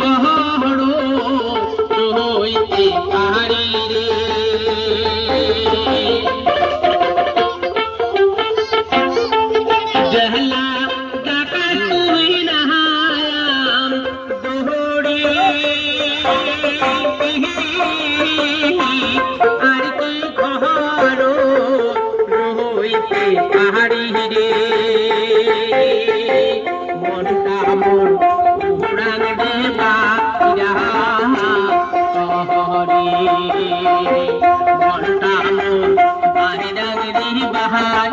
গহড় রইতে পারি রে জহলা কাকা তুমি নহায়াম দোহড়ি আর কি গহড় রইতে পারি রে মনটা মন বাহার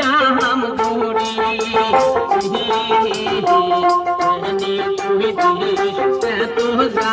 নাম করি তো যা।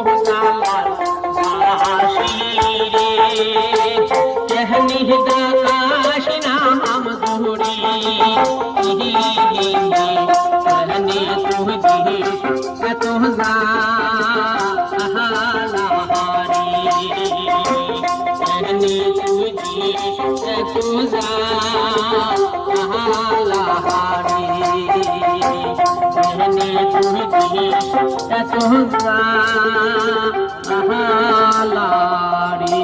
तुझा लहारी मैंने तुझे तुझा लहारी